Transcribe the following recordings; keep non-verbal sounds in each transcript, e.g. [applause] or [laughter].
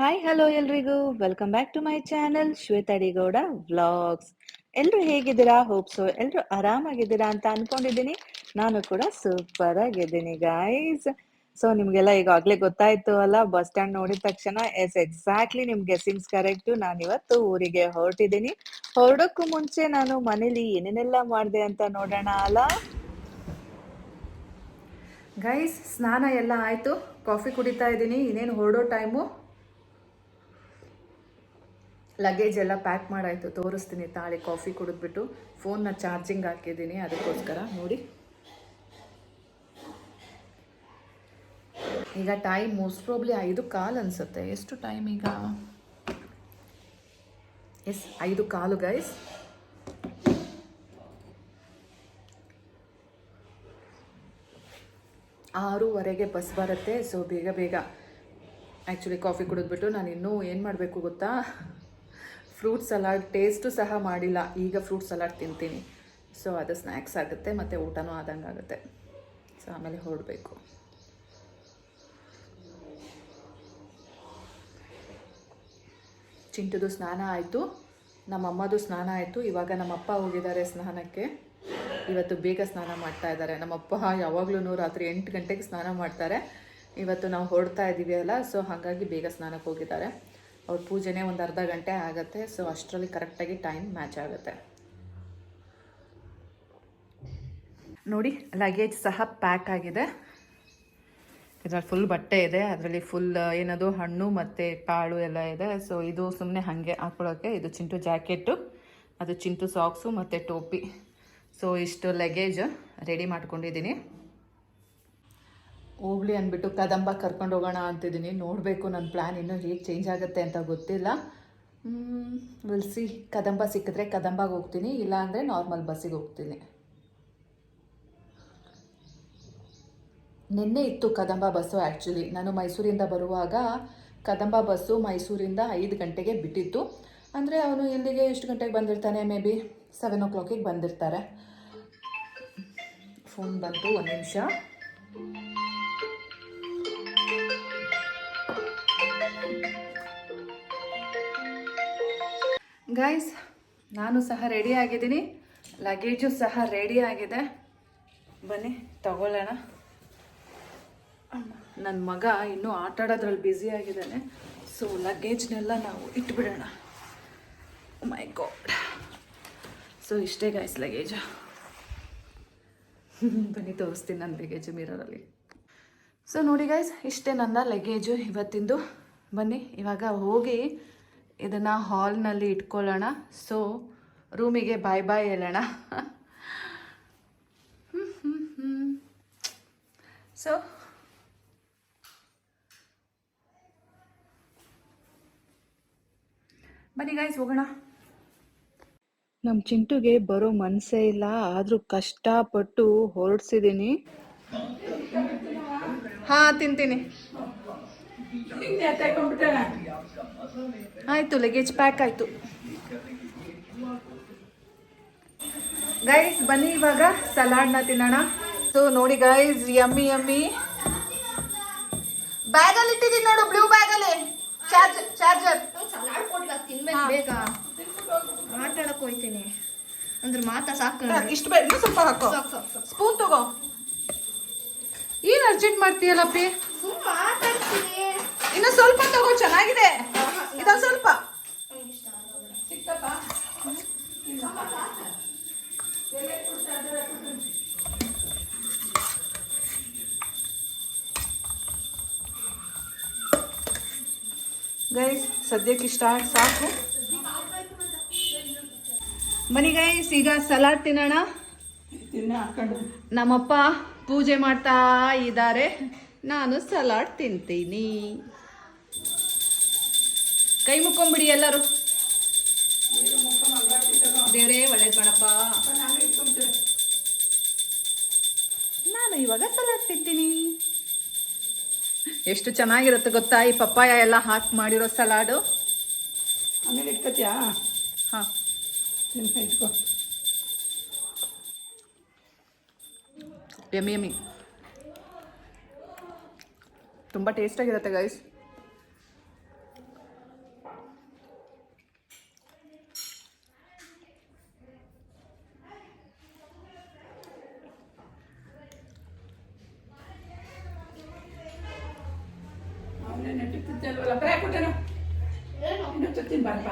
Hi hello ಎಲ್ರಿಗೂ. Welcome back to my channel Shwetha D Gowda vlogs ಎಲ್ಲರೂ ಹೇಗಿದ್ದೀರಾ? ಹೋಪ್ಸು ಎಲ್ಲರೂ ಆರಾಮಾಗಿದ್ದೀರಾ ಅಂತ ಅನ್ಕೊಂಡಿದ್ದೀನಿ. ನಾನು ಕೂಡ ಸೂಪರ್ ಆಗಿದ್ದೀನಿ ಗಾಯ್ಸ್ ಸೊ ನಿಮ್ಗೆಲ್ಲ ಈಗಾಗಲೇ ಗೊತ್ತಾಯ್ತು ಅಲ್ಲ ಬಸ್ ಸ್ಟ್ಯಾಂಡ್ ನೋಡಿದ ತಕ್ಷಣ ಎಸ್ ಎಕ್ಸಾಕ್ಟ್ಲಿ ನಿಮ್ ಗೆಸ್ಸಿಂಗ್ಸ್ ಕರೆಕ್ಟು ನಾನು ಇವತ್ತು ಊರಿಗೆ ಹೊರಟಿದ್ದೀನಿ. ಹೊರಡೋಕ್ಕೂ ಮುಂಚೆ ನಾನು ಮನೇಲಿ ಏನೇನೆಲ್ಲ ಮಾಡಿದೆ ಅಂತ ನೋಡೋಣ ಅಲ್ಲ? ಗೈಸ್ ಸ್ನಾನ ಎಲ್ಲ ಆಯಿತು. ಕಾಫಿ ಕುಡಿತಾ ಇದ್ದೀನಿ. ಇನ್ನೇನು ಹೊರಡೋ ಟೈಮು ಲಗೇಜ್ ಎಲ್ಲ ಪ್ಯಾಕ್ ಮಾಡಾಯಿತು. ತೋರಿಸ್ತೀನಿ ತಾಳಿ ಕಾಫಿ ಕುಡಿದ್ಬಿಟ್ಟು. ಫೋನ್ನ ಚಾರ್ಜಿಂಗ್ ಹಾಕಿದ್ದೀನಿ, ಅದಕ್ಕೋಸ್ಕರ. ನೋಡಿ. ಈಗ ಟೈಮ್ ಮೋಸ್ಟ್ ಪ್ರಾಬ್ಲಿ ಐದು ಕಾಲು ಅನಿಸುತ್ತೆ. ಎಷ್ಟು ಟೈಮ್ ಈಗ? ಎಸ್ ಐದು ಕಾಲು ಗೈಸ್ ಆರೂವರೆಗೆ ಬಸ್ ಬರುತ್ತೆ. ಸೊ ಬೇಗ ಬೇಗ. ಆ್ಯಕ್ಚುಲಿ ಕಾಫಿ ಕುಡಿದ್ಬಿಟ್ಟು ನಾನು ಇನ್ನೂ ಏನು ಮಾಡಬೇಕು ಗೊತ್ತಾ? ಫ್ರೂಟ್ ಸಲಾಡ್ ಟೇಸ್ಟು ಸಹ ಮಾಡಿಲ್ಲ. ಈಗ ಫ್ರೂಟ್ ಸಲಾಡ್ ತಿಂತೀನಿ. ಸೊ ಅದು ಸ್ನ್ಯಾಕ್ಸ್ ಆಗುತ್ತೆ, ಮತ್ತು ಊಟನೂ ಆದಂಗೆ ಆಗುತ್ತೆ. ಸೊ ಆಮೇಲೆ ಹೊರಡಬೇಕು. ಚಿಂಟುದು ಸ್ನಾನ ಆಯಿತು. ನಮ್ಮಮ್ಮದು ಸ್ನಾನ ಆಯಿತು. ಇವಾಗ ನಮ್ಮಪ್ಪ ಹೋಗಿದ್ದಾರೆ ಸ್ನಾನಕ್ಕೆ. ಇವತ್ತು ಬೇಗ ಸ್ನಾನ ಮಾಡ್ತಾ ಇದ್ದಾರೆ. ನಮ್ಮಪ್ಪ ಯಾವಾಗಲೂ ರಾತ್ರಿ ಎಂಟು ಗಂಟೆಗೆ ಸ್ನಾನ ಮಾಡ್ತಾರೆ. ಇವತ್ತು ನಾವು ಹೊರಡ್ತಾ ಇದ್ದೀವಿ ಅಲ್ಲ ಸೊ ಹಾಗಾಗಿ ಬೇಗ ಸ್ನಾನಕ್ಕೆ ಹೋಗಿದ್ದಾರೆ. ಅವ್ರ ಪೂಜೆನೇ ಒಂದು ಅರ್ಧ ಗಂಟೆ ಆಗುತ್ತೆ ಸೊ ಅಷ್ಟರಲ್ಲಿ ಕರೆಕ್ಟಾಗಿ ಟೈಮ್ ಮ್ಯಾಚ್ ಆಗುತ್ತೆ. ನೋಡಿ ಲಗೇಜ್ ಸಹ ಪ್ಯಾಕ್ ಆಗಿದೆ. ಇದರಲ್ಲಿ ಫುಲ್ ಬಟ್ಟೆ ಇದೆ, ಅದರಲ್ಲಿ ಫುಲ್ ಏನದು, ಹಣ್ಣು ಮತ್ತು ಕಾಳು ಎಲ್ಲ ಇದೆ. ಸೊ ಇದು ಸುಮ್ಮನೆ ಹಾಗೆ ಹಾಕೊಳ್ಳೋಕ್ಕೆ ಇದು ಚಿಂಟು ಜಾಕೆಟು ಅದು ಚಿಂಟು ಸಾಕ್ಸು ಮತ್ತು ಟೋಪಿ. ಸೊ ಇಷ್ಟು ಲಗೇಜ್ ರೆಡಿ ಮಾಡ್ಕೊಂಡಿದ್ದೀನಿ. ಹೋಗ್ಲಿ ಅಂದ್ಬಿಟ್ಟು ಕದಂಬ ಕರ್ಕೊಂಡು ಹೋಗೋಣ ಅಂತಿದ್ದೀನಿ. ನೋಡಬೇಕು ನನ್ನ ಪ್ಲ್ಯಾನ್ ಇನ್ನೂ ಹೇಗೆ ಚೇಂಜ್ ಆಗುತ್ತೆ ಅಂತ ಗೊತ್ತಿಲ್ಲ. ವಿಲ್ ಸಿ ಕದಂಬ ಸಿಕ್ಕಿದ್ರೆ ಕದಂಬಾಗ ಹೋಗ್ತೀನಿ ಇಲ್ಲ ಅಂದರೆ ನಾರ್ಮಲ್ ಬಸ್ಸಿಗೆ ಹೋಗ್ತೀನಿ. ನಿನ್ನೆ ಇತ್ತು ಕದಂಬ ಬಸ್ಸು ಆ್ಯಕ್ಚುಲಿ ನಾನು ಮೈಸೂರಿಂದ ಬರುವಾಗ ಕದಂಬ ಬಸ್ಸು ಮೈಸೂರಿಂದ ಐದು ಗಂಟೆಗೆ ಬಿಟ್ಟಿತ್ತು. ಅಂದರೆ ಅವನು ಇಲ್ಲಿಗೆ ಎಷ್ಟು ಗಂಟೆಗೆ ಬಂದಿರ್ತಾನೆ ಮೇ ಬಿ ಸೆವೆನ್ ಓ ಕ್ಲಾಕಿಗೆ ಬಂದಿರ್ತಾರೆ. ಫೋನ್ ಬಂತು ಒಂದು ನಿಮಿಷ. ಗೈಸ್ ನಾನು ಸಹ ರೆಡಿ ಆಗಿದ್ದೀನಿ. ಲಗೇಜು ಸಹ ರೆಡಿ ಆಗಿದೆ. ಬನ್ನಿ, ತಗೊಳ್ಳೋಣ. ನನ್ನ ಮಗ ಇನ್ನೂ ಆಟ ಆಡೋದ್ರಲ್ಲಿ ಬ್ಯುಸಿ ಆಗಿದ್ದಾನೆ ಸೊ ಲಗೇಜ್ನೆಲ್ಲ ನಾವು ಇಟ್ಬಿಡೋಣ. ಮೈ ಗಾಡ್ ಸೊ ಇಷ್ಟೇ ಗೈಸ್ ಲಗೇಜು [laughs] ಬನ್ನಿ, ತೋರಿಸ್ತೀನಿ ನನ್ನ ಲಗೇಜು ಮಿರರಲ್ಲಿ ಸೊ ನೋಡಿ ಗೈಸ್ ಇಷ್ಟೇ ನನ್ನ ಲಗೇಜು ಇವತ್ತಿಂದು. ಬನ್ನಿ, ಇವಾಗ ಹೋಗಿ ಇದನ್ನು ಹಾಲ್ನಲ್ಲಿ ಇಟ್ಕೊಳ್ಳೋಣ. ಸೊ ರೂಮಿಗೆ ಬಾಯ್ ಬಾಯ್ ಹೇಳೋಣ. ಸೊ ಬನ್ನಿ ಗಾಯ್ಸ್ ಹೋಗೋಣ. ನಮ್ಮ ಚಿಂಟುಗೆ ಬರೋ ಮನ್ಸೇ ಇಲ್ಲ ಆದ್ರೂ ಕಷ್ಟಪಟ್ಟು ಹೊರಡ್ಸಿದೀನಿ. ಹಾ ತಿಂತೀನಿ. ಆಯ್ತು ಲಗೇಜ್ ಪ್ಯಾಕ್ ಆಯ್ತು. ಗೈಸ್ ಬನ್ನಿ ಇವಾಗ ಸಲಾಡ್ನ ತಿನ್ನೋಣ. ಸೊ ನೋಡಿ ಗೈಸ್ ಯಮ್ಮಿ ಯಮ್ಮಿ ಬ್ಯಾಗಲ್ಲಿ ಇಟ್ಟಿದ್ದೀನಿ ನೋಡು ಬ್ಲೂ ಬ್ಯಾಗಲ್ಲಿ ಚಾರ್ಜ್ ಚಾರ್ಜರ್ ಸಲಾಡ್ ತಿನ್ಬೇಕು ಬೇಗ. ಆಡಕ್ ಹೋಯ್ತೀನಿ. ಅಂದ್ರೆ ಮಾತಾ ಸಾಕು ಇಷ್ಟು ಬೇಡ ಸ್ವಲ್ಪ ಹಾಕೋ. ಸ್ಪೂನ್ ತಗೋ. ಏನ್ ಅರ್ಜೆಂಟ್ ಮಾಡ್ತೀಯಲ್ಲ ಪಿ? ಸುಮ್ಮ ಮಾತಾಡ್ತೀನಿ ಇನ್ನು ಸ್ವಲ್ಪ ತಗೋ ಚೆನ್ನಾಗಿದೆ. ಇದೊಂದು ಸ್ವಲ್ಪ. ಗೈಸ್ ಸದ್ಯಕ್ಕೆ ಇಷ್ಟ ಸಾಕು. ಮನಿ ಗೈಸ್ ಈಗ ಸಲಾಡ್ ತಿನ್ನೋಣ. ನಮ್ಮಪ್ಪ ಪೂಜೆ ಮಾಡ್ತಾ ಇದ್ದಾರೆ. ನಾನು ಸಲಾಡ್ ತಿಂತೀನಿ. ಕೈ ಮುಕ್ಕೊಂಬಿಡಿ ಎಲ್ಲರೂ. ದೇವರೇ ಒಳ್ಳೇದು ಮಾಡಪ್ಪ. ನಾನು ಇವಾಗ ಸಲಾಡ್ ತಿಂತೀನಿ. ಎಷ್ಟು ಚೆನ್ನಾಗಿರುತ್ತೆ ಗೊತ್ತಾ? ಈ ಪಪ್ಪಾಯ ಎಲ್ಲ ಹಾಕಿ ಮಾಡಿರೋ ಸಲಾಡು. ಆಮೇಲೆ ಇಟ್ಕೋತಿಯಾ? ಹಾಂ. ಇಟ್ಕೋ. ಯಮ್ಮಿ ಯಮ್ಮಿ ತುಂಬ ಟೇಸ್ಟಾಗಿರುತ್ತೆ ಗೈಸ್ ನೆಟ್ಟು ತಿಂತಲ್ವಲ್ಲ ಬೇರೆ ಕೊಟ್ಟೇನು ಇನ್ನೊಂದು ತಿನ್ ಬಾರಪ್ಪ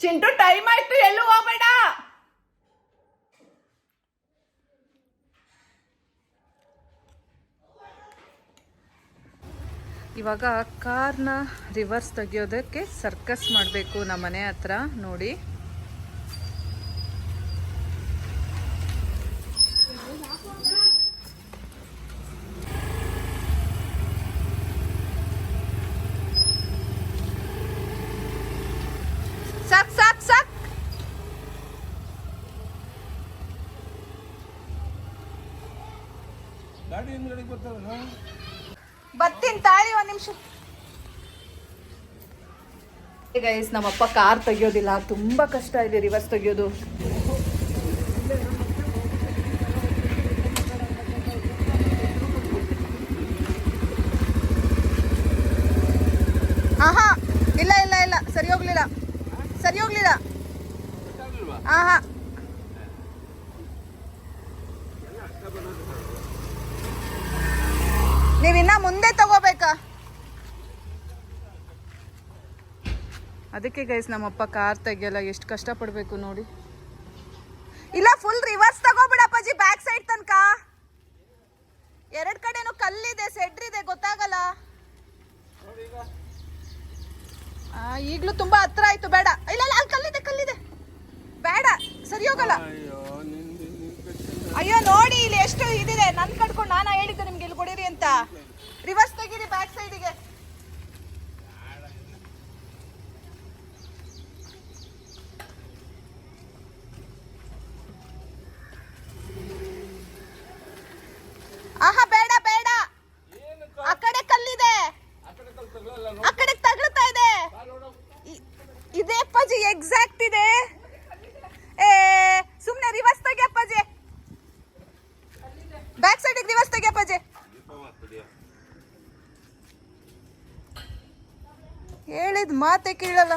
ಚಿಂಟು ಟೈಮ್ ಆಯ್ತು ಎಲ್ಲೂ ಹೋಗ್ಬೇಡ ಇವಾಗ ಕಾರ್ನ ರಿವರ್ಸ್ ತೆಗಿಯೋದಕ್ಕೆ ಸರ್ಕಸ್ ಮಾಡಬೇಕು ನಮ್ಮ ಮನೆ ಹತ್ರ ನೋಡಿ ಸಾಕ್ ಸಾಕ್ ಸಾಕ್ ಗಾಡಿ ಹಿಂದ್ಗಡೆ ಗೊತ್ತಲ್ಲ ಬರ್ತೀನಿ ತಾಳಿ ಒಂದು ನಿಮಿಷ ಗೈಸ್ ನಮ್ಮಪ್ಪ ಕಾರ್ ತೆಗಿಯೋದಿಲ್ಲ. ತುಂಬಾ ಕಷ್ಟ ಇದೆ ರಿವರ್ಸ್ ತೆಗಿಯೋದು. ಆಹಾ, ಇಲ್ಲ ಇಲ್ಲ ಇಲ್ಲ. ಸರಿ ಹೋಗ್ಲಿಲ್ಲ. ಸರಿ ಹೋಗ್ಲಿಲ್ಲ. ಆಹಾ. ನೀವಿನ್ನ ಮುಂದೆ ತಗೋಬೇಕಾ? ಅದಕ್ಕೆ ಗೈಸ್ ನಮ್ಮಪ್ಪ ಕಾರ್ ತೆಗಿಯಲ್ಲ, ಎಷ್ಟು ಕಷ್ಟಪಡಬೇಕು ನೋಡಿ. ಇಲ್ಲ ಫುಲ್ ರಿವರ್ಸ್ ತಗೋಬಿಡಪ್ಪಾಜಿ ಬ್ಯಾಕ್ ಸೈಡ್ ತನಕ. ಎರಡ್ ಕಡೆನೂ ಕಲ್ಲಿದೆ ಸೆಡ್ರಿದೆ ಗೊತ್ತಾಗಲ್ಲ. ಈಗ್ಲೂ ತುಂಬಾ ಹತ್ರ ಆಯ್ತು, ಬೇಡ. ಇಲ್ಲ ಅಲ್ಲಿ ಕಲ್ಲಿದೆ ಕಲ್ಲಿದೆ. ಬೇಡ, ಸರಿ ಹೋಗಲ್ಲ. ಅಯ್ಯೋ, ನೋಡಿ ಇಲ್ಲಿ ಎಷ್ಟು ಇದಿದೆ. ನನ್ ಕಟ್ಕೊಂಡು ನಾನು ಹೇಳಿದ್ದು ನಿಮ್ಗೆ ಇಲ್ಲಿ ಕೊಡಿರಿ ಅಂತ. ರಿವರ್ಸ್ ತೆಗೀರಿ ಬ್ಯಾಕ್ ಸೈಡಿಗೆ ಆಹಾ ಬೇಡ ಬೇಡ ಆ ಕಡೆ ಕಲ್ಲಿದೆ ಆ ಕಡೆ ತಗಳ್ತಾ ಇದೆ ಇ- ಇದೆ ಅಪ್ಪಾಜಿ ಎಕ್ಸಾಕ್ಟ್ ಇದೆ ಏ ಸುಮ್ನೆ ರಿವರ್ಸ್ ತೆಗಿ ಅಪ್ಪಾಜಿ ಬ್ಯಾಕ್ ಸೈಡಿಗೆ ರಿವರ್ಸ್ ತೆಗಿ ಅಪ್ಪಾಜಿ ಹೇಳಿದ ಮಾತೆ ಕೇಳಲ್ಲ.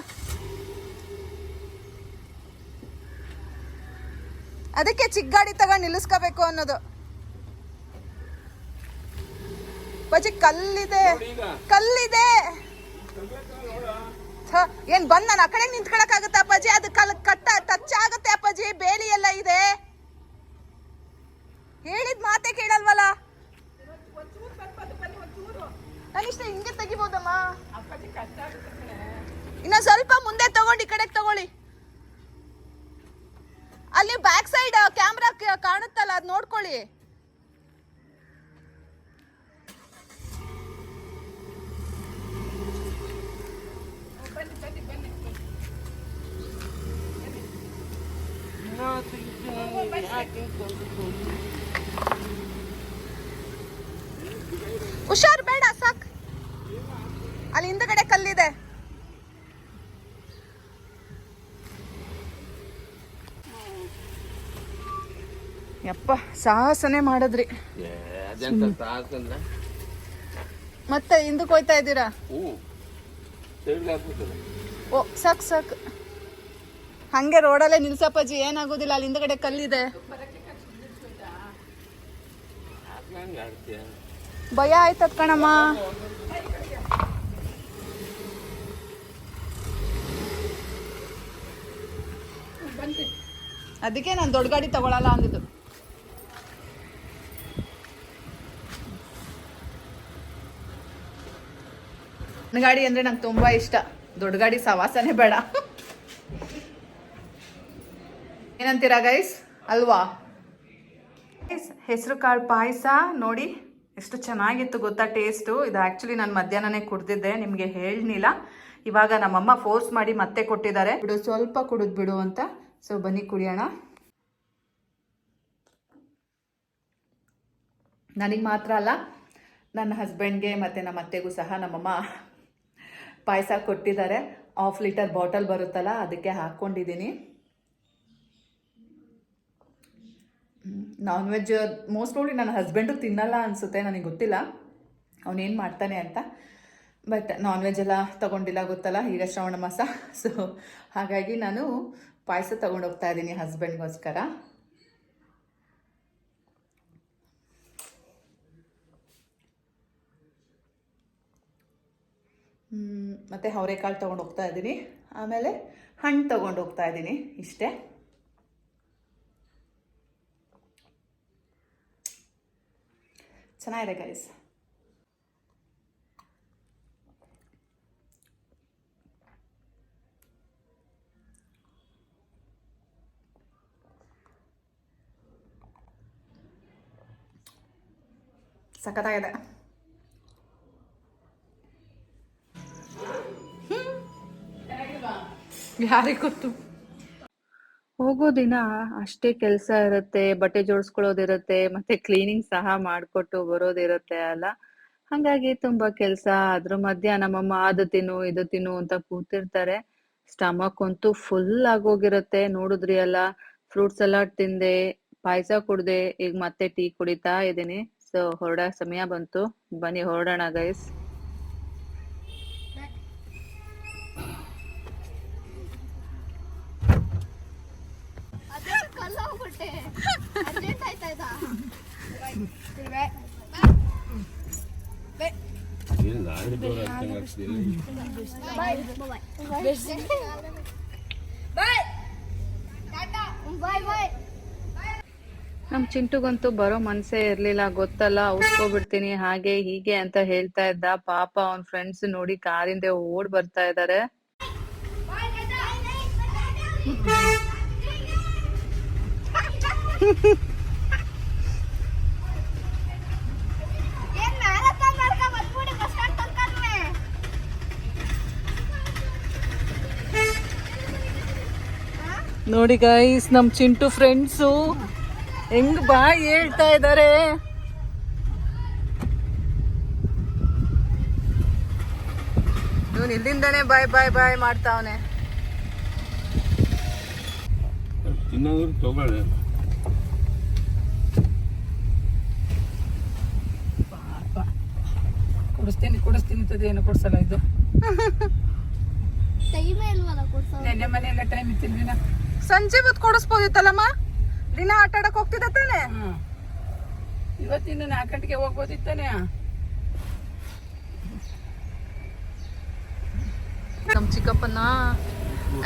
ಅದಕ್ಕೆ ಚಿಕ್ಕ ಗಾಡಿ ತಗೊಂಡು ನಿಲ್ಲಿಸ್ಕೋಬೇಕು ಅನ್ನೋದು. ಬಜಿ ಕಲ್ಲಿದೆ. ಕಲ್ಲಿದೆ. ಏನ್ ಬಂದ್ ನಾನು ಆ ಕಡೆ ನಿಂತ್ಕೊಳಕ್ ಆಗುತ್ತೆ ಅಪ್ಪಾಜಿ? ಅದು ಕಲ್ ಕಟ್ಟ ಟಚ್ ಆಗುತ್ತೆ ಅಪ್ಪಾಜಿ. ಬೇಲಿ ಎಲ್ಲ ಇದೆ. ಹೇಳಿದ ಮಾತೆ ಕೇಳಲ್ವಲ್ಲ? ನಾನಿಷ್ಟ ಹಿಂಗೆ ತೆಗಿಬೋದಮ್ಮ ಅಪ್ಪಾಜಿ ಕಷ್ಟ ಆಗುತ್ತೆ ಕಣೆ. ಇನ್ನ ಸ್ವಲ್ಪ ಮುಂದೆ ತಗೊಂಡು ಈ ಕಡೆಗೆ ತಗೊಳ್ಳಿ. ಅಲ್ಲಿ ಬ್ಯಾಕ್ ಸೈಡ್ ಕ್ಯಾಮ್ರಾ ಕಾಣುತ್ತಲ್ಲ, ಅದ್ ನೋಡ್ಕೊಳ್ಳಿ. ಹುಷಾರ್ ಬೇಡ ಸಾಕ್ ಅಲ್ಲಿ ಹಿಂದ್ಗಡೆ ಕಲ್ಲಿದೆ ಯಪ್ಪ ಸಾಹಸನೆ ಮಾಡಿದ್ರಿ. ಮತ್ತೆ ಹಿಂದಕ್ಕೆ ಹೋಯ್ತಾ ಇದ್ದೀರಾ? ಓ ಸಾಕ್ ಸಾಕ್. ಹಂಗೆ ರೋಡಲ್ಲೇ ನಿಲ್ಸಪ್ಪಾಜಿ ಏನಾಗೋದಿಲ್ಲ ಅಲ್ಲಿ ಹಿಂದ್ಗಡೆ ಕಲ್ಲಿದೆ. ಭಯ ಆಯ್ತದ ಕಣಮ್ಮ. ಅದಕ್ಕೆ ನಾನು ದೊಡ್ಡ ಗಾಡಿ ತಗೊಳಲ್ಲ ಅಂದಿದ್ದು. ನನ್ನ ಗಾಡಿ ಅಂದ್ರೆ ನಂಗೆ ತುಂಬಾ ಇಷ್ಟ. ದೊಡ್ಡ ಗಾಡಿ ಸವಾಸನೆ ಬೇಡ. ಏನಂತೀರಾ ಗೈಸ್ ಅಲ್ವಾ? ಹೆಸರು ಕಾಳು ಪಾಯಸ. ನೋಡಿ, ಎಷ್ಟು ಚೆನ್ನಾಗಿತ್ತು ಗೊತ್ತಾ ಟೇಸ್ಟು ಇದು ಆ್ಯಕ್ಚುಲಿ ನಾನು ಮಧ್ಯಾಹ್ನನೇ ಕುಡ್ದಿದ್ದೆ, ನಿಮಗೆ ಹೇಳಲಿಲ್ಲ ಇವಾಗ ನಮ್ಮಮ್ಮ ಫೋರ್ಸ್ ಮಾಡಿ ಮತ್ತೆ ಕೊಟ್ಟಿದ್ದಾರೆ. ಬಿಡು, ಸ್ವಲ್ಪ ಕುಡಿದ್ ಬಿಡು ಅಂತ. ಸೊ ಬನ್ನಿ, ಕುಡಿಯೋಣ. ನನಗೆ ಮಾತ್ರ ಅಲ್ಲ, ನನ್ನ ಹಸ್ಬೆಂಡ್ಗೆ ಮತ್ತು ನಮ್ಮ ಅತ್ತೆಗೂ ಸಹ ನಮ್ಮಮ್ಮ ಪಾಯಸ ಕೊಟ್ಟಿದ್ದಾರೆ. ಹಾಫ್ ಲೀಟರ್ ಬಾಟಲ್ ಬರುತ್ತಲ್ಲ, ಅದಕ್ಕೆ ಹಾಕ್ಕೊಂಡಿದ್ದೀನಿ. ನಾನ್ ವೆಜ್ ಮೋಸ್ಟ್ ನೋಡಿ ನನ್ನ ಹಸ್ಬೆಂಡು ತಿನ್ನಲ್ಲ ಅನಿಸುತ್ತೆ, ನನಗೆ ಗೊತ್ತಿಲ್ಲ. ಅವನೇನು ಮಾಡ್ತಾನೆ ಅಂತ. ಬಟ್ ನಾನ್ ವೆಜ್ ಎಲ್ಲ ತೊಗೊಂಡಿಲ್ಲ, ಗೊತ್ತಲ್ಲ ಈಗ ಶ್ರವಣ ಮಾಸ. ಸೊ ಹಾಗಾಗಿ ನಾನು ಪಾಯಸ ತೊಗೊಂಡೋಗ್ತಾ ಇದ್ದೀನಿ ಹಸ್ಬೆಂಡ್ಗೋಸ್ಕರ ಮತ್ತೆ ಅವರೆಕಾಳು ತೊಗೊಂಡು ಹೋಗ್ತಾ ಇದ್ದೀನಿ. ಆಮೇಲೆ ಹಣ್ಣು ತೊಗೊಂಡು ಹೋಗ್ತಾ ಇದ್ದೀನಿ ಇಷ್ಟೇ. ಚೆನ್ನಾಗಿದೆ ಗೈಸ್ ಸಖತ್ತಾಗಿದೆ. ಗೊತ್ತು? ಹೋಗೋ ದಿನ ಅಷ್ಟೇ ಕೆಲಸ ಇರುತ್ತೆ, ಬಟ್ಟೆ ಜೋಡಿಸ್ಕೊಳ್ಳೋದಿರುತ್ತೆ, ಮತ್ತೆ ಕ್ಲೀನಿಂಗ್ ಸಹ ಮಾಡಿಕೊಟ್ಟು ಬರೋದಿರುತ್ತೆ ಅಲ್ಲ. ಹಂಗಾಗಿ ತುಂಬಾ ಕೆಲಸ, ಅದ್ರ ಮಧ್ಯ ನಮ್ಮಮ್ಮ ಅದು ತಿನ್ನು, ಇದು ತಿನ್ನು ಅಂತ ಕೂತಿರ್ತಾರೆ. ಸ್ಟಮಕ್ ಅಂತೂ ಫುಲ್ ಆಗೋಗಿರುತ್ತೆ. ನೋಡಿದ್ರಿ ಅಲ್ಲ ಫ್ರೂಟ್ ಸಲಾಡ್ ತಿಂದೆ, ಪಾಯಸ ಕುಡ್ದೆ, ಈಗ ಮತ್ತೆ ಟೀ ಕುಡಿತಾ ಇದ್ದೀನಿ ಸೊ ಹೊರಡ ಸಮಯ ಬಂತು. ಬನ್ನಿ, ಹೊರಡೋಣ ಗೈಸ್ ಅದೇ ಕಲ್ಲ ಹೋಗ್ಬಿಟ್ಟೆ ಅರ್ಜೆಂಟ್ ಆಯ್ತಾ ಇದ ಇಲ್ಲ ಅಲ್ಲಿ ದೂರ ಹಚ್ಚಂಗ್ ಆಗ್ತಿಲ್ಲ. ಬಾಯ್ ಬಾಯ್ ನಮ್ ಚಿಂಟುಗಂತೂ ಬರೋ ಮನ್ಸೇ ಇರ್ಲಿಲ್ಲ, ಗೊತ್ತಲ್ಲ, ಉಸ್ಕೋಬಿಡ್ತೀನಿ, ಹಾಗೆ ಹೀಗೆ ಅಂತ ಹೇಳ್ತಾ ಇದ್ದ. ಪಾಪ ಅವನ್ ಫ್ರೆಂಡ್ಸ್ ನೋಡಿ ಕಾರಿಂದ ಓಡ್ ಬರ್ತಾ ಇದಾರೆ [laughs] ಏನ್ ಮ್ಯಾರಥಾನ್ ಮಾಡ್ಕೊಂಡ್ ಬಂದ್ಬಿಡಿ ಬಸ್ ಸ್ಟಾಂಡ್ ತನಕನೇ ನೋಡಿ ಗೈಸ್ ನಮ್ ಚಿಂಟು ಫ್ರೆಂಡ್ಸು ಹೆಂಗ್ ಬಾ ಹೇಳ್ತಾ ಇದ್ದಾರೆ ಇವನು ಇಲ್ಲಿಂದಾನೆ ಬಾಯ್ ಬಾಯ್ ಬಾಯ್ ಮಾಡ್ತಾವನೆ. ಕುಡಿಸ್ತೀನಿ ಕುಡಿಸ್ತೀನಿ ಏನು ಕೊಡ್ಸಲ್ಲ ಇದು. [laughs] ಟೈಮೇ ಇಲ್ವಲ್ಲ ಕೊಡ್ಸೋ ನೆನ್ನೆ ಮನೆಯಲ್ಲ ಟೈಮ್ ಇತ್ತಿಲ್ವಿನ ಸಂಜೆ ಹೊತ್ತು ಕೊಡಿಸ್ಬೋದಿತ್ತಲ್ಲಮ್ಮ? ದಿನ ಆಟ ಆಡಕ್ ಹೋಗ್ತಿದ್ದ ತಾನೆ? ಹ್ಮ್. ಇವತ್ತಿನ ನಾಲ್ಕು ಗಂಟೆಗೆ ಹೋಗ್ಬೋದಿತ್ತಾನೆ. ನಮ್ ಚಿಕ್ಕಪ್ಪನ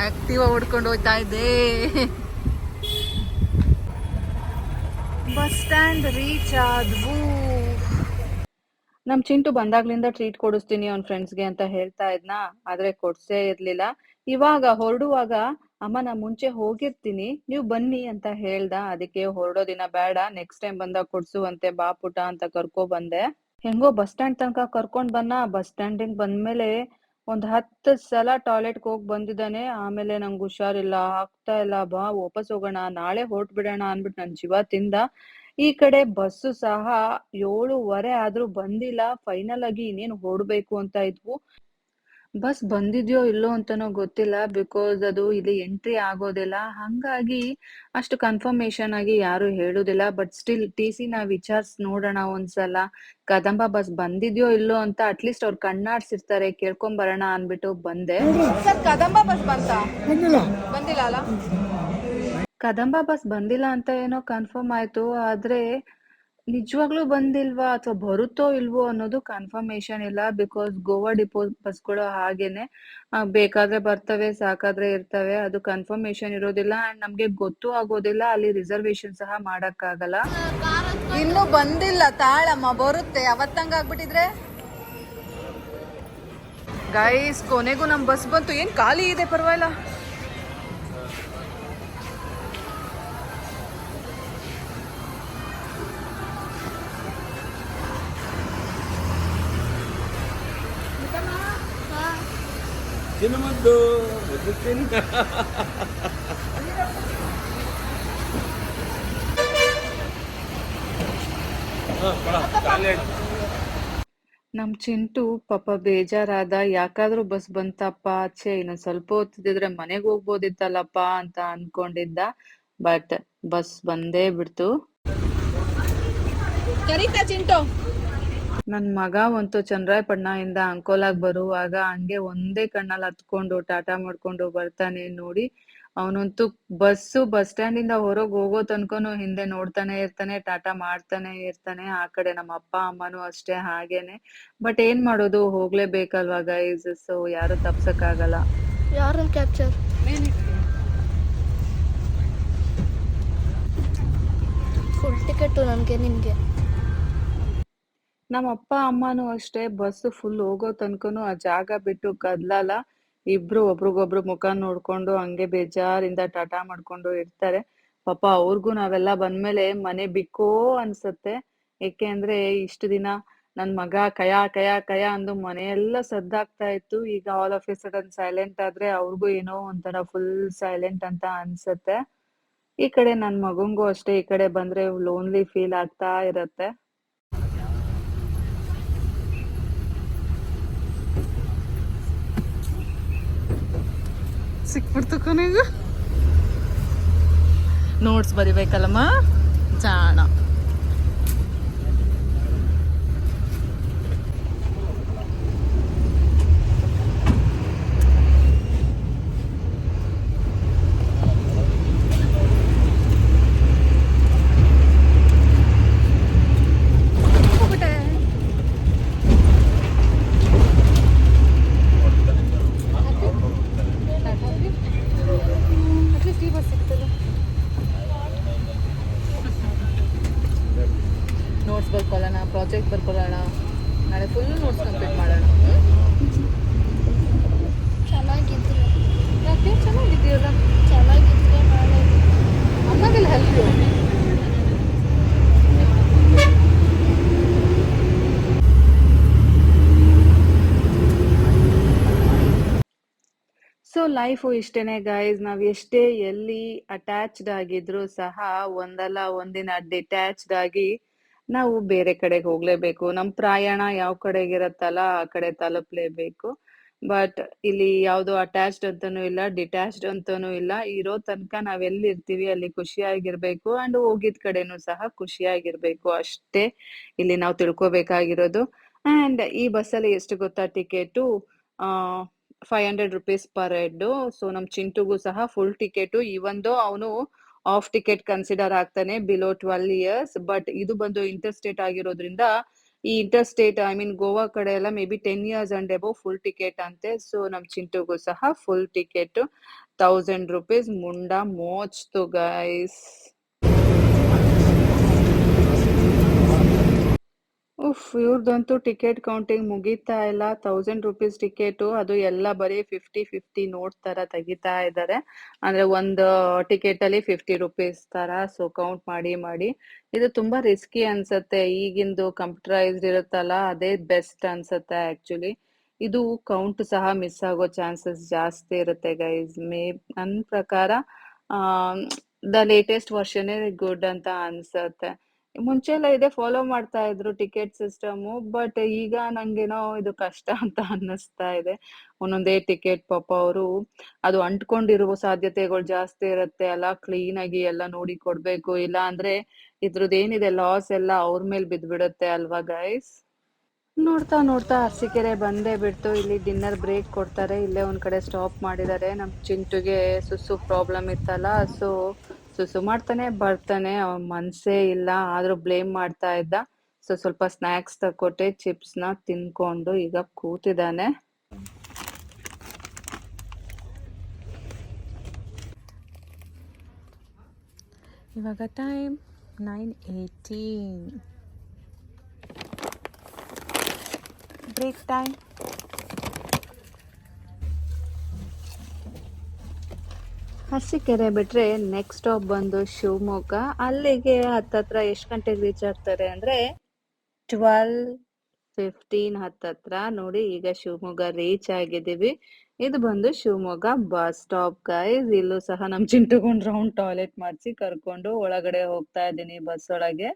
ಆಕ್ಟಿವ್ ಹೊಡ್ಕೊಂಡು ಹೋಗ್ತಾ ಇದ್ದೆ. ಬಸ್ ಸ್ಟ್ಯಾಂಡ್ ರೀಚ್ ಆದ್ವು. ನಮ್ ಚಿಂಟು ಬಂದಾಗ್ಲಿಂದ ಟ್ರೀಟ್ ಕೊಡಿಸ್ತೀನಿ ಅವ್ನ ಫ್ರೆಂಡ್ಸ್ಗೆ ಅಂತ ಹೇಳ್ತಾ ಇದ್ನ? ಆದ್ರೆ ಕೊಡ್ಸೇ ಇರ್ಲಿಲ್ಲ. ಇವಾಗ ಹೊರಡುವಾಗ ಅಮ್ಮ, ನಾ ಮುಂಚೆ ಹೋಗಿರ್ತೀನಿ. ನೀವ್ ಬನ್ನಿ ಅಂತ ಹೇಳ್ದ. ಅದಕ್ಕೆ ಹೊರಡೋ ದಿನ ಬೇಡ. ನೆಕ್ಸ್ಟ್ ಟೈಮ್ ಬಂದಾಗ ಕೊಡ್ಸುವಂತೆ ಬಾ ಪುಟ ಅಂತ ಕರ್ಕೊ ಬಂದೆ. ಹೆಂಗೋ ಬಸ್ ಸ್ಟ್ಯಾಂಡ್ ತನಕ ಕರ್ಕೊಂಡ್ ಬನ್ನ ಬಸ್ ಸ್ಟ್ಯಾಂಡಿಂಗ್ ಬಂದ್ಮೇಲೆ ಒಂದ್ ಹತ್ತು ಸಲ ಟಾಯ್ಲೆಟ್ಗೆ ಹೋಗ್ ಬಂದಿದ್ದಾನೆ. ಆಮೇಲೆ ನಂಗೆ ಹುಷಾರಿಲ್ಲ. ಆಗ್ತಾ ಇಲ್ಲ. ಬಾ, ವಾಪಸ್ ಹೋಗೋಣ. ನಾಳೆ ಹೊರಟ್ ಬಿಡೋಣ ಅನ್ಬಿಟ್ಟು ನನ್ ಜೀವ ತಿಂದ. ಈ ಕಡೆ ಬಸ್ಸು ಸಹ ಏಳುವರೆ ಆದ್ರೂ ಬಂದಿಲ್ಲ. ಫೈನಲ್ ಆಗಿ ಇನ್ನೇನು ಹೊರಡ್ಬೇಕು ಅಂತ ಇದ್ವು. ಬಸ್ ಬಂದಿದ್ಯೋ ಇಲ್ಲೋ ಅಂತನೋ ಗೊತ್ತಿಲ್ಲ ಬಿಕಾಸ್ ಅದು ಇಲ್ಲಿ ಎಂಟ್ರಿ ಆಗೋದಿಲ್ಲ. ಹಂಗಾಗಿ ಅಷ್ಟು ಕನ್ಫರ್ಮೇಶನ್ ಆಗಿ ಯಾರು ಹೇಳುದಿಲ್ಲ. ಬಟ್ ಸ್ಟಿಲ್ ಟಿ ಸಿ ನ ವಿಚಾರ್ಸ್ ನೋಡೋಣ ಒಂದ್ಸಲ. ಕದಂಬ ಬಸ್ ಬಂದಿದ್ಯೋ ಇಲ್ಲೋ ಅಂತ ಅಟ್ಲೀಸ್ಟ್ ಅವ್ರು ಕಣ್ಣಾಡ್ಸಿರ್ತಾರೆ ಕೇಳ್ಕೊಂಡ್ ಬರೋಣ ಅನ್ಬಿಟ್ಟು ಬಂದೆ. ಸರ್ ಕದಂಬ ಬಸ್ ಬಂತ? ಬಂದಿಲ್ಲ. ಅಲ್ಲ? ಕದಂಬ ಬಸ್ ಬಂದಿಲ್ಲ ಅಂತ ಏನೋ ಕನ್ಫರ್ಮ್ ಆಯ್ತು. ಆದ್ರೆ ನಿಜವಾಗ್ಲೂ ಬಂದಿಲ್ವಾ ಅಥವಾ ಬರುತ್ತೋ ಇಲ್ವೋ ಅನ್ನೋದು ಕನ್ಫರ್ಮೇಶನ್ ಇಲ್ಲ ಬಿಕಾಸ್ ಗೋವಾ ಡಿಪೋ ಬಸ್ಗಳು ಹಾಗೇನೆ ಬೇಕಾದ್ರೆ ಬರ್ತವೆ, ಸಾಕಾದ್ರೆ ಇರ್ತವೆ, ಅದು ಕನ್ಫರ್ಮೇಶನ್ ಇರೋದಿಲ್ಲ ಅಂಡ್ ನಮ್ಗೆ ಗೊತ್ತು ಆಗೋದಿಲ್ಲ, ಅಲ್ಲಿ ರಿಸರ್ವೇಶನ್ ಸಹ ಮಾಡಕ್ಕಾಗಲ್ಲ. ಇನ್ನು ಬಂದಿಲ್ಲ, ತಾಳಮ್ಮ, ಬರುತ್ತೆ, ಅವತ್ತಂಗ ಆಗ್ಬಿಟ್ಟಿದ್ರೆ? ಗೈಸ್ ಕೊನೆಗೂ ನಮ್ ಬಸ್ ಬಂತು, ಏನ್ ಖಾಲಿ ಇದೆ ಪರವಾಗಿಲ್ಲ. ತಿನ್ನಮದ್ದು ಅದು ತಿನ್ನ ಹಾ, ಕೊಡ, ನಮ್ ಚಿಂಟು ಪಾಪ ಬೇಜಾರಾದ ಯಾಕಾದ್ರೂ ಬಸ್ ಬಂತಪ್ಪ ಆಚೆ ಇನ್ನೊಂದ್ ಸ್ವಲ್ಪ ಹೊತ್ತಿದ್ರೆ ಮನೆಗ್ ಹೋಗ್ಬೋದಿತ್ತಲ್ಲಪ್ಪ ಅಂತ ಅನ್ಕೊಂಡಿದ್ದ ಬಟ್ ಬಸ್ ಬಂದೇ ಬಿಡ್ತು. ಕರಿತಾ ಚಿಂಟು? ನನ್ ಮಗ ಅಂತೂ ಚಂದ್ರಾಯಪಟ್ಟಣದಿಂದ ಅಂಕೋಲಾಗ್ ಬರುವಾಗ ಹಂಗೆ ಒಂದೇ ಕಣ್ಣಲ್ಲಿ ಹತ್ಕೊಂಡು ಟಾಟಾ ಮಾಡ್ಕೊಂಡು ಬರ್ತಾನೆ ನೋಡಿ. ಅವನಂತೂ ಬಸ್ಸು ಬಸ್ ಸ್ಟ್ಯಾಂಡ್ ಇಂದ ಹೊರಗ್ ಹೋಗೋ ತನಕನು ಹಿಂದೆ ನೋಡ್ತಾನೆ ಇರ್ತಾನೆ, ಟಾಟಾ ಮಾಡ್ತಾನೆ ಇರ್ತಾನೆ, ಆ ಕಡೆ ನಮ್ಮ ಅಪ್ಪ, ಅಮ್ಮನೂ ಅಷ್ಟೇ ಹಾಗೇನೆ. ಬಟ್ ಏನ್ ಮಾಡೋದು ಹೋಗ್ಲೇಬೇಕಲ್ವಾ ಗೈಸ್ ಸೊ ಯಾರು ತಪ್ಸಕ್ ಆಗಲ್ಲ ಕ್ಯಾಪ್ಚರ್ ಫುಲ್ ಟಿಕೆಟ್ ನನಗೆ, ನಿನಗೆ. ನಮ್ಮ ಅಪ್ಪ ಅಮ್ಮನೂ ಅಷ್ಟೇ. ಬಸ್ ಫುಲ್ ಹೋಗೋ ತನಕನು ಆ ಜಾಗ ಬಿಟ್ಟು ಕದ್ಲಲ್ಲ ಇಬ್ರು ಒಬ್ರಿಗೊಬ್ರು ಮುಖ ನೋಡ್ಕೊಂಡು ಹಂಗೆ ಬೇಜಾರಿಂದ ಟಾಟಾ ಮಾಡ್ಕೊಂಡು ಇರ್ತಾರೆ. ಪಾಪ ಅವ್ರಿಗೂ ನಾವೆಲ್ಲ ಬಂದ್ಮೇಲೆ ಮನೆ ಬಿಕ್ಕೋ ಅನ್ಸತ್ತೆ. ಏಕೆ ಅಂದ್ರೆ ಇಷ್ಟು ದಿನ ನನ್ ಮಗ ಕಯ ಕಯ ಕಯ ಅಂದು ಮನೆಯೆಲ್ಲ ಸದ್ದಾಗ್ತಾ ಇತ್ತು. ಈಗ all of a sudden silent ಆದ್ರೆ ಅವ್ರಿಗೂ ಏನೋ ಒಂಥರ ಫುಲ್ ಸೈಲೆಂಟ್ ಅಂತ ಅನ್ಸತ್ತೆ. ಈ ಕಡೆ ನನ್ ಮಗಂಗೂ ಅಷ್ಟೇ. ಈ ಕಡೆ ಬಂದ್ರೆ ಲೋನ್ಲಿ ಫೀಲ್ ಆಗ್ತಾ ಇರತ್ತೆ. ಸಿಕ್ಬಿಡ್ತು ಕೊನೆಗೂ ನೋಟ್ಸ್ ಬರಿಬೇಕಲ್ಲಮ್ಮ? ಜಾಣ. ಲೈಫು ಇಷ್ಟೇನೆ ಗೈಸ್ ನಾವ್ ಎಷ್ಟೇ ಎಲ್ಲಿ ಅಟ್ಯಾಚ್ಡ್ ಆಗಿದ್ರು ಸಹ ಒಂದಲ್ಲ ಒಂದಿನ ಡಿಟ್ಯಾಚ್ಡ್ ಆಗಿ ನಾವು ಬೇರೆ ಕಡೆಗೆ ಹೋಗ್ಲೇಬೇಕು. ನಮ್ ಪ್ರಯಾಣ ಯಾವ ಕಡೆಗಿರತ್ತಲ್ಲ ಆ ಕಡೆ ತಲುಪ್ಲೇಬೇಕು. ಬಟ್ ಇಲ್ಲಿ ಯಾವ್ದು ಅಟ್ಯಾಚ್ಡ್ ಅಂತಾನೂ ಇಲ್ಲ ಡಿಟ್ಯಾಚ್ಡ್ ಅಂತಾನೂ ಇಲ್ಲ. ಇರೋ ತನಕ ನಾವ್ ಎಲ್ಲಿ ಇರ್ತೀವಿ ಅಲ್ಲಿ ಖುಷಿಯಾಗಿರ್ಬೇಕು ಅಂಡ್ ಹೋಗಿದ್ ಕಡೆನೂ ಸಹ ಖುಷಿಯಾಗಿರ್ಬೇಕು. ಅಷ್ಟೇ ಇಲ್ಲಿ ನಾವು ತಿಳ್ಕೊಬೇಕಾಗಿರೋದು. ಅಂಡ್ ಈ ಬಸ್ಸಲ್ಲಿ ಎಷ್ಟು ಗೊತ್ತಾ ticket? Five hundred rupees per head so ನಮ್ ಚಿಂಟುಗೂ ಸಹ ಫುಲ್ ಟಿಕೆಟ್ ಇವಂದು ಅವನು ಆಫ್ ಟಿಕೆಟ್ ಕನ್ಸಿಡರ್ ಆಗ್ತಾನೆ ಬಿಲೋ ಟ್ವೆಲ್ ಇಯರ್ಸ್ ಬಟ್ ಇದು ಬಂದು ಇಂಟರ್ ಸ್ಟೇಟ್ ಆಗಿರೋದ್ರಿಂದ ಈ interstate I mean Goa ಕಡೆ ಎಲ್ಲ may be ten years and above full ticket ಅಂತೆ. ಸೊ ನಮ್ ಚಿಂಟುಗೂ ಸಹ ಫುಲ್ ಟಿಕೆಟ್ ತೌಸಂಡ್ ರುಪೀಸ್ ಮುಂಡ ಮೋಚ್ತು ಗೈಸ್ ಉಫ್, ಇವ್ರದಂತೂ ಟಿಕೆಟ್ ಕೌಂಟಿಂಗ್ ಮುಗೀತಾ ಇಲ್ಲ. ತೌಸಂಡ್ ರುಪೀಸ್ ಟಿಕೆಟು, ಅದು ಎಲ್ಲ ಬರೀ ಫಿಫ್ಟಿ ಫಿಫ್ಟಿ ನೋಟ್ ತರ ತೆಗಿತಾ ಇದ್ದಾರೆ ಅಂದ್ರೆ ಒಂದು ಟಿಕೆಟ್ ಅಲ್ಲಿ ಫಿಫ್ಟಿ ರುಪೀಸ್ ತರ ಸೊ ಕೌಂಟ್ ಮಾಡಿ ಮಾಡಿ. ಇದು ತುಂಬಾ ರಿಸ್ಕಿ ಅನ್ಸತ್ತೆ. ಈಗಿಂದು ಕಂಪ್ಯೂಟರೈಸ್ಡ್ ಇರುತ್ತಲ್ಲ, ಅದೇ ಬೆಸ್ಟ್ ಅನ್ಸತ್ತೆ ಆಕ್ಚುಲಿ ಇದು ಕೌಂಟ್ ಸಹ ಮಿಸ್ ಆಗೋ ಚಾನ್ಸಸ್ ಜಾಸ್ತಿ ಇರುತ್ತೆ ಗೈಸ್ ಮೇ ನನ್ನ ಪ್ರಕಾರ ದ ಲೇಟೆಸ್ಟ್ ವರ್ಷನೇ ಗುಡ್ ಅಂತ ಅನ್ಸತ್ತೆ. ಮುಂಚೆ ಎಲ್ಲ ಇದೆ ಫಾಲೋ ಮಾಡ್ತಾ ಇದ್ರು ಟಿಕೆಟ್ ಸಿಸ್ಟಮ್ ಬಟ್ ಈಗ ನಂಗೇನೋ ಇದು ಕಷ್ಟ ಅಂತ ಅನ್ನಿಸ್ತಾ ಇದೆ. ಒಂದೊಂದೇ ಟಿಕೆಟ್ ಪಾಪ ಅವರು, ಅದು ಅಂಟ್ಕೊಂಡಿರುವ ಸಾಧ್ಯತೆಗಳು ಜಾಸ್ತಿ ಇರುತ್ತೆ ಅಲ್ಲ ಕ್ಲೀನ್ ಆಗಿ ಎಲ್ಲ ನೋಡಿ ಕೊಡ್ಬೇಕು. ಇಲ್ಲ ಅಂದ್ರೆ ಇದ್ರದ್ದು ಏನಿದೆ ಲಾಸ್ ಎಲ್ಲ ಅವ್ರ ಮೇಲೆ ಬಿದ್ದ್ಬಿಡುತ್ತೆ ಅಲ್ವಾ ಗೈಸ್ ನೋಡ್ತಾ ನೋಡ್ತಾ ಅರಸೀಕೆರೆ ಬಂದೇ ಬಿಡ್ತು. ಇಲ್ಲಿ ಡಿನ್ನರ್ ಬ್ರೇಕ್ ಕೊಡ್ತಾರೆ. ಇಲ್ಲೇ ಒಂದ್ ಕಡೆ ಸ್ಟಾಪ್ ಮಾಡಿದ್ದಾರೆ. ನಮ್ ಚಿಂಟುಗೆ ಸುಸ್ಸು ಪ್ರಾಬ್ಲಮ್ ಇತ್ತಲ್ಲ ಸೊ ಸುಸು ಮಾಡ್ತಾನೆ ಬರ್ತಾನೆ, ಅವನ್ ಮನ್ಸೇ ಇಲ್ಲ, ಆದ್ರೂ ಬ್ಲೇಮ್ ಮಾಡ್ತಾ ಇದ್ದ. ಸೊ ಸ್ವಲ್ಪ ಸ್ನಾಕ್ಸ್ ತಕೊಟ್ಟೆ ಚಿಪ್ಸ್ನ ತಿನ್ಕೊಂಡು ಈಗ ಕೂತಿದ್ದಾನೆ. ಇವಾಗ time nine eighteen. Break time. Arsikere ಬಿಟ್ರೆ ನೆಕ್ಸ್ಟ್ ಸ್ಟಾಪ್ ಬಂದು ಶಿವಮೊಗ್ಗ. ಅಲ್ಲಿಗೆ ಹತ್ತತ್ರ ಎಷ್ಟು ಗಂಟೆಗೆ ರೀಚ್ ಆಗ್ತಾರೆ ಅಂದ್ರೆ ಟ್ವೆಲ್ ಫಿಫ್ಟೀನ್ ಹತ್ತತ್ರ ನೋಡಿ ಈಗ ಶಿವಮೊಗ್ಗ ರೀಚ್ ಆಗಿದ್ದೀವಿ. ಇದು ಬಂದು ಶಿವಮೊಗ್ಗ ಬಸ್ ಸ್ಟಾಪ್ ಗೈಸ್ ಇಲ್ಲೂ ಸಹ ನಮ್ ಚಿಂಟುಗೊಂಡ್ ರೌಂಡ್ ಟಾಯ್ಲೆಟ್ ಮಾಡಿಸಿ ಕರ್ಕೊಂಡು ಒಳಗಡೆ ಹೋಗ್ತಾ ಇದ್ದೀನಿ ಬಸ್ ಒಳಗೆ.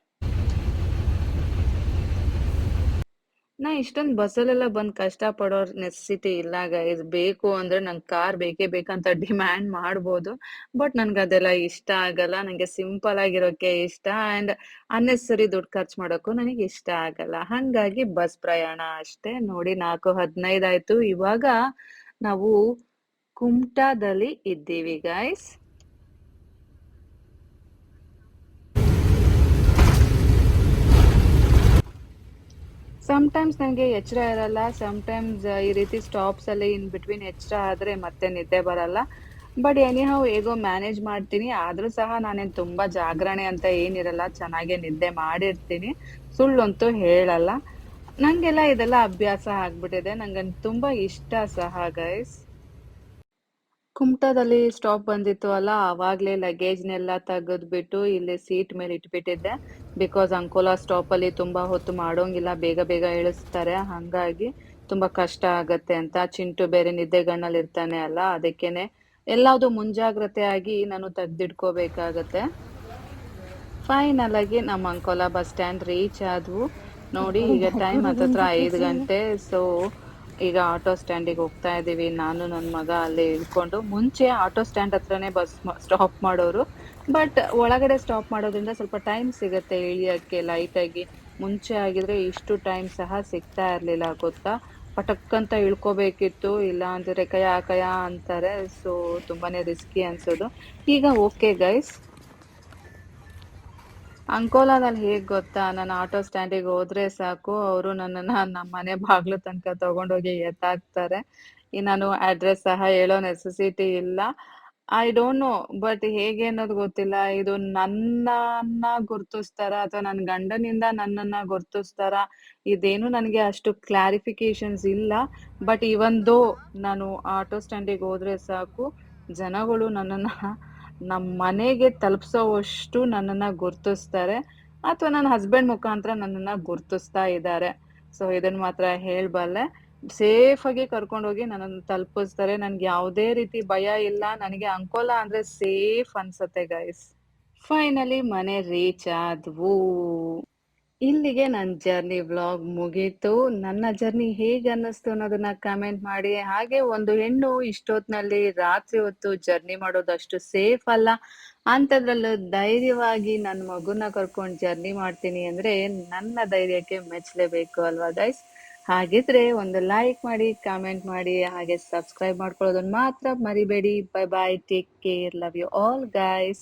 ನಾ ಇಷ್ಟೊಂದು ಬಸ್ಸಲ್ಲೆಲ್ಲ ಬಂದ್ ಕಷ್ಟ ಪಡೋರ್ ನೆಸೆಸಿಟಿ ಇಲ್ಲ ಗೈಸ್ ಬೇಕು ಅಂದ್ರೆ ನಂಗೆ ಕಾರ್ ಬೇಕೇ ಬೇಕಂತ ಡಿಮ್ಯಾಂಡ್ ಮಾಡ್ಬೋದು. ಬಟ್ ನನ್ಗೆ ಅದೆಲ್ಲ ಇಷ್ಟ ಆಗಲ್ಲ. ನಂಗೆ ಸಿಂಪಲ್ ಆಗಿರೋಕೆ ಇಷ್ಟ ಅಂಡ್ ಅನ್ನೆಸರಿ ದುಡ್ಡು ಖರ್ಚು ಮಾಡೋಕ್ಕೂ ನನಗೆ ಇಷ್ಟ ಆಗಲ್ಲ. ಹಂಗಾಗಿ ಬಸ್ ಪ್ರಯಾಣ ಅಷ್ಟೇ. ನೋಡಿ ನಾಲ್ಕು ಹದಿನೈದು ಆಯ್ತು. ಇವಾಗ ನಾವು ಕುಮಟಾದಲ್ಲಿ ಇದ್ದೀವಿ ಗೈಸ್ ಸಮ್ಟೈಮ್ಸ್ ನನಗೆ ಎಚ್ಚರ ಇರಲ್ಲ ಸಮ್ಟೈಮ್ಸ್ ಈ ರೀತಿ ಸ್ಟಾಪ್ಸ್ ಅಲ್ಲಿ ಇನ್ ಬಿಟ್ವೀನ್ ಎಚ್ಚರ ಆದ್ರೆ ಮತ್ತೆ ನಿದ್ದೆ ಬರಲ್ಲ. ಬಟ್ ಎನಿಹೌ ಹೇಗೋ ಮ್ಯಾನೇಜ್ ಮಾಡ್ತೀನಿ. ಆದ್ರೂ ಸಹ ನಾನೇನು ತುಂಬಾ ಜಾಗರಣೆ ಅಂತ ಏನಿರಲ್ಲ, ಚೆನ್ನಾಗೆ ನಿದ್ದೆ ಮಾಡಿರ್ತೀನಿ. ಸುಳ್ಳಂತೂ ಹೇಳಲ್ಲ. ನಂಗೆಲ್ಲ ಇದೆಲ್ಲ ಅಭ್ಯಾಸ ಆಗ್ಬಿಟ್ಟಿದೆ. ನಂಗೆ ತುಂಬಾ ಇಷ್ಟ ಸಹ ಗೈಸ್ ಕುಮಟಾದಲ್ಲಿ ಸ್ಟಾಪ್ ಬಂದಿತ್ತು ಅಲ್ಲ ಆವಾಗ್ಲೇ ಲಗೇಜ್ನೆಲ್ಲ ತೆಗೆದ್ಬಿಟ್ಟು ಇಲ್ಲಿ ಸೀಟ್ ಮೇಲೆ ಇಟ್ಬಿಟ್ಟಿದ್ದೆ. ಬಿಕಾಸ್ ಅಂಕೋಲಾ ಸ್ಟಾಪ್ ಅಲ್ಲಿ ತುಂಬಾ ಹೊತ್ತು ಮಾಡೋಂಗಿಲ್ಲ, ಬೇಗ ಬೇಗ ಇಳಿಸ್ತಾರೆ. ಹಂಗಾಗಿ ತುಂಬಾ ಕಷ್ಟ ಆಗತ್ತೆ ಅಂತ ಚಿಂಟು ಬೇರೆ ನಿದ್ದೆಗಣ್ಣಲ್ಲಿ ಇರ್ತಾನೆ ಅಲ್ಲ, ಅದಕ್ಕೇನೆ ಎಲ್ಲಾವುದು ಮುಂಜಾಗ್ರತೆ ಆಗಿ ನಾನು ತೆಗ್ದಿಟ್ಕೋಬೇಕಾಗತ್ತೆ. ಫೈನಲ್ ಆಗಿ ನಮ್ಮ ಅಂಕೋಲಾ ಬಸ್ ಸ್ಟ್ಯಾಂಡ್ ರೀಚ್ ಆದ್ವು. ನೋಡಿ, ಈಗ ಟೈಮ್ ಹತ್ತತ್ರ ಐದು ಗಂಟೆ. ಸೊ ಈಗ ಆಟೋ ಸ್ಟ್ಯಾಂಡಿಗೆ ಹೋಗ್ತಾ ಇದ್ದೀವಿ ನಾನು ನನ್ನ ಮಗ ಅಲ್ಲಿ ಇಳ್ಕೊಂಡು. ಮುಂಚೆ ಆಟೋ ಸ್ಟ್ಯಾಂಡ್ ಹತ್ರನೇ ಬಸ್ ಸ್ಟಾಪ್ ಮಾಡೋರು. ಬಟ್ ಒಳಗಡೆ ಸ್ಟಾಪ್ ಮಾಡೋದ್ರಿಂದ ಸ್ವಲ್ಪ ಟೈಮ್ ಸಿಗುತ್ತೆ ಇಳಿಯೋಕ್ಕೆ ಲೈಟಾಗಿ ಮುಂಚೆ ಆಗಿದ್ರೆ ಇಷ್ಟು ಟೈಮ್ ಸಹ ಸಿಗ್ತಾ ಇರಲಿಲ್ಲ ಗೊತ್ತಾ? ಪಟಕ್ಕಂತ ಇಳ್ಕೋಬೇಕಿತ್ತು. ಇಲ್ಲ ಅಂದರೆ ಕಯಾ ಕಯಾ ಅಂತಾರೆ. ಸೊ ತುಂಬಾನೇ ರಿಸ್ಕಿ ಅನ್ಸೋದು. ಈಗ ಓಕೆ ಗೈಸ್ ಅಂಕೋಲಾದಲ್ಲಿ ಹೇಗ್ ಗೊತ್ತಾ? ನಾನು ಆಟೋ ಸ್ಟ್ಯಾಂಡಿಗೆ ಹೋದ್ರೆ ಸಾಕು. ಅವರು ನನ್ನನ್ನ ನಮ್ಮ ಮನೆ ಬಾಗ್ಲು ತನಕ ತಗೊಂಡೋಗಿ ಎತ್ತಾಕ್ತಾರೆ. ಈ ನಾನು ಅಡ್ರೆಸ್ ಸಹ ಹೇಳೋ ನೆಸೆಸಿಟಿ ಇಲ್ಲ. ಐ ಡೋಂಟ್ ನೋ ಬಟ್ ಹೇಗೆ ಅನ್ನೋದು ಗೊತ್ತಿಲ್ಲ. ಇದು ನನ್ನನ್ನ ಗುರ್ತಿಸ್ತಾರ ಅಥವಾ ನನ್ನ ಗಂಡನಿಂದ ನನ್ನನ್ನ ಗುರ್ತಿಸ್ತಾರ? ಇದೇನು ನನಗೆ ಅಷ್ಟು ಕ್ಲಾರಿಫಿಕೇಶನ್ಸ್ ಇಲ್ಲ. ಬಟ್ ಇವನ್ ದೋ ನಾನು ಆಟೋ ಸ್ಟ್ಯಾಂಡಿಗೆ ಹೋದ್ರೆ ಸಾಕು, ಜನಗಳು ನನ್ನನ್ನ ನಮ್ಮ ಮನೆಗೆ ತಲುಪಿಸೋವಷ್ಟು ನನ್ನನ್ನ ಗುರ್ತಿಸ್ತಾರೆ ಅಥವಾ ನನ್ನ ಹಸ್ಬೆಂಡ್ ಮುಖಾಂತರ ನನ್ನನ್ನ ಗುರ್ತಿಸ್ತಾ ಇದ್ದಾರೆ. ಸೊ ಇದನ್ನ ಮಾತ್ರ ಹೇಳಬಲ್ಲೆ ಸೇಫ್ ಆಗಿ ಕರ್ಕೊಂಡೋಗಿ ನನ್ನನ್ನು ತಲುಪಿಸ್ತಾರೆ. ನನ್ಗೆ ಯಾವುದೇ ರೀತಿ ಭಯ ಇಲ್ಲ. ನನಗೆ ಅಂಕೋಲ ಅಂದ್ರೆ ಸೇಫ್ ಅನ್ಸತ್ತೆ ಗೈಸ್ ಫೈನಲಿ ಮನೆ ರೀಚ್ ಆದ್ವು ಇಲ್ಲಿಗೆ ನನ್ನ ಜರ್ನಿ ಬ್ಲಾಗ್ ಮುಗೀತು. ನನ್ನ ಜರ್ನಿ ಹೇಗೆ ಅನ್ನಿಸ್ತು ಅನ್ನೋದನ್ನ ಕಮೆಂಟ್ ಮಾಡಿ. ಹಾಗೆ ಒಂದು ಹೆಣ್ಣು ಇಷ್ಟೊತ್ತಿನಲ್ಲಿ ರಾತ್ರಿ ಹೊತ್ತು ಜರ್ನಿ ಮಾಡೋದು ಅಷ್ಟು ಸೇಫ್ ಅಲ್ಲ. ಅಂಥದ್ರಲ್ಲೂ ಧೈರ್ಯವಾಗಿ ನನ್ನ ಮಗುನ ಕರ್ಕೊಂಡು ಜರ್ನಿ ಮಾಡ್ತೀನಿ ಅಂದ್ರೆ ನನ್ನ ಧೈರ್ಯಕ್ಕೆ ಮೆಚ್ಚಲೇಬೇಕು ಅಲ್ವಾ ಗೈಸ್ ಹಾಗಿದ್ರೆ ಒಂದು ಲೈಕ್ ಮಾಡಿ ಕಾಮೆಂಟ್ ಮಾಡಿ, ಹಾಗೆ ಸಬ್ಸ್ಕ್ರೈಬ್ ಮಾಡ್ಕೊಳ್ಳೋದನ್ನ ಮಾತ್ರ ಮರಿಬೇಡಿ. Bye bye take care love you all guys